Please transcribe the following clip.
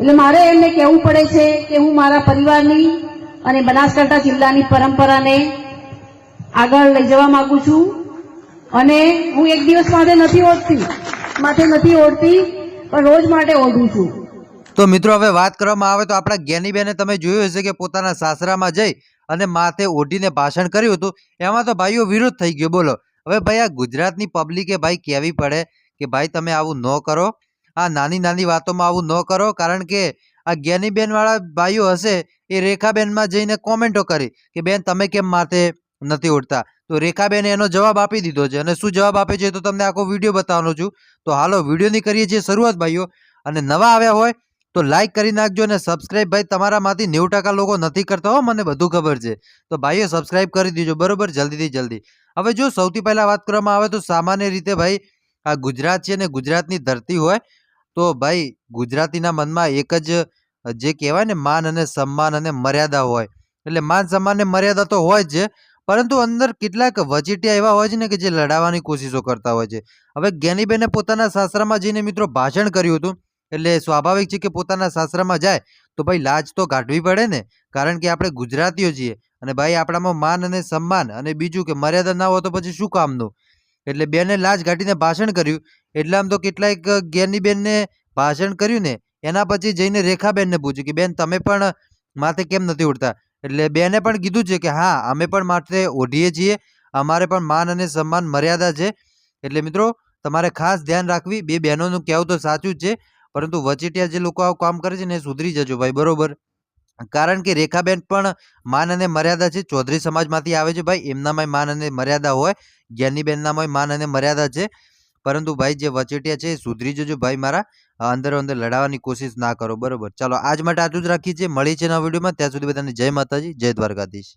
એટલે મારે એમને કહેવું પડે છે કે હું મારા પરિવારની અને બનાસકાંઠા જિલ્લાની પરંપરાને આગળ લઈ જવા માંગુ છું અને હું એક દિવસ માટે નથી ઓળખતી, માટે નથી ઓળતી પણ રોજ માટે ઓઢું છું. તો મિત્રો, હવે વાત કરવામાં આવે તો આપણા જ્ઞાનીબેને તમે જોયું હશે કે પોતાના સાસરામાં જઈ અને માથે ઓઢીને ભાષણ કર્યું હતું. એમાં તો ભાઈઓ વિરોધ થઈ ગયો. બોલો. હવે ભાઈ, આ ગુજરાતની પબ્લિકે ભાઈ કહેવી પડે કે ભાઈ, તમે આવું ન કરો. આ નાની નાની વાતોમાં આવું ન કરો, કારણ કે આ જ્ઞાનીબેન વાળા ભાઈઓ હશે એ રેખાબેનમાં જઈને કોમેન્ટો કરી કે, બેન, તમે કેમ માથે નથી ઉડતા? તો રેખાબેને એનો જવાબ આપી દીધો છે. અને શું જવાબ આપે છે તો તમને આખો વીડિયો બતાવવાનો છું. તો હાલો, વિડીયોની કરીએ છીએ શરૂઆત ભાઈઓ. અને નવા આવ્યા હોય તો લાઈક કરી નાખજો અને સબસ્ક્રાઇબ ભાઈ તમારામાંથી નેવું ટકા લોકો નથી કરતા હો, મને બધું ખબર છે. તો ભાઈઓ, સબસ્ક્રાઇબ કરી દેજો બરોબર, જલ્દીથી જલ્દી. હવે જો સૌથી પહેલાં વાત કરવામાં આવે તો સામાન્ય રીતે ભાઈ આ ગુજરાત છે અને ગુજરાતની ધરતી હોય તો ભાઈ, ગુજરાતીના મનમાં એક જ, જે કહેવાય ને, માન અને સન્માન અને મર્યાદા હોય. એટલે માન, સન્માન ને મર્યાદા તો હોય જ, પરંતુ અંદર કેટલાક વચેટિયા એવા હોય છે ને કે જે લડાવવાની કોશિશો કરતા હોય છે. હવે જ્ઞાનીબેને પોતાના સાસરામાં જઈને મિત્રો ભાષણ કર્યું હતું. એટલે સ્વાભાવિક છે કે પોતાના સાસરામાં જાય, તો ભાઈ લાજ તો કાઢવી પડે ને, કારણ કે આપણે ગુજરાતીઓ છીએ. અને ભાઈ, આપણામાં માન અને સન્માન અને બીજું કે મર્યાદા ના હોય તો પછી શું કામનું? એટલે બેને લાજ કાઢીને ભાષણ કર્યું. એટલે આમ તો કેટલાક જ્ઞાનીબેનને ભાષણ કર્યું ને, એના પછી જઈને રેખાબેનને પૂછ્યું કે, બેન, તમે પણ માથે કેમ નથી ઉડતા? એટલે બેને પણ કીધું છે કે, હા, અમે પણ માથે ઓઢીએ છીએ. અમારે પણ માન અને સન્માન મર્યાદા છે. એટલે મિત્રો, તમારે ખાસ ધ્યાન રાખવી. બે બહેનોનું કહેવું તો સાચું જ છે, પરંતુ વચેટિયા જે લોકો આવું કામ કરે છે ને સુધરી જજો ભાઈ, બરોબર? કારણ કે રેખાબેન પણ માન અને મર્યાદા છે. ચૌધરી સમાજમાંથી આવે છે ભાઈ એમનામાં માન અને મર્યાદા હોય. જ્ઞાનીબેનનામાં માન અને મર્યાદા છે. પરંતુ ભાઈ જે વચેટિયા છે એ સુધરી જજો ભાઈ મારા. અંદરો અંદર લડાવવાની કોશિશ ના કરો. બરોબર. ચાલો, આજ માટે આટલું જ રાખીએ છીએ. મળી છે નવા વિડીયોમાં. ત્યાં સુધી બધાને જય માતાજી, જય દ્વારકાધીશ.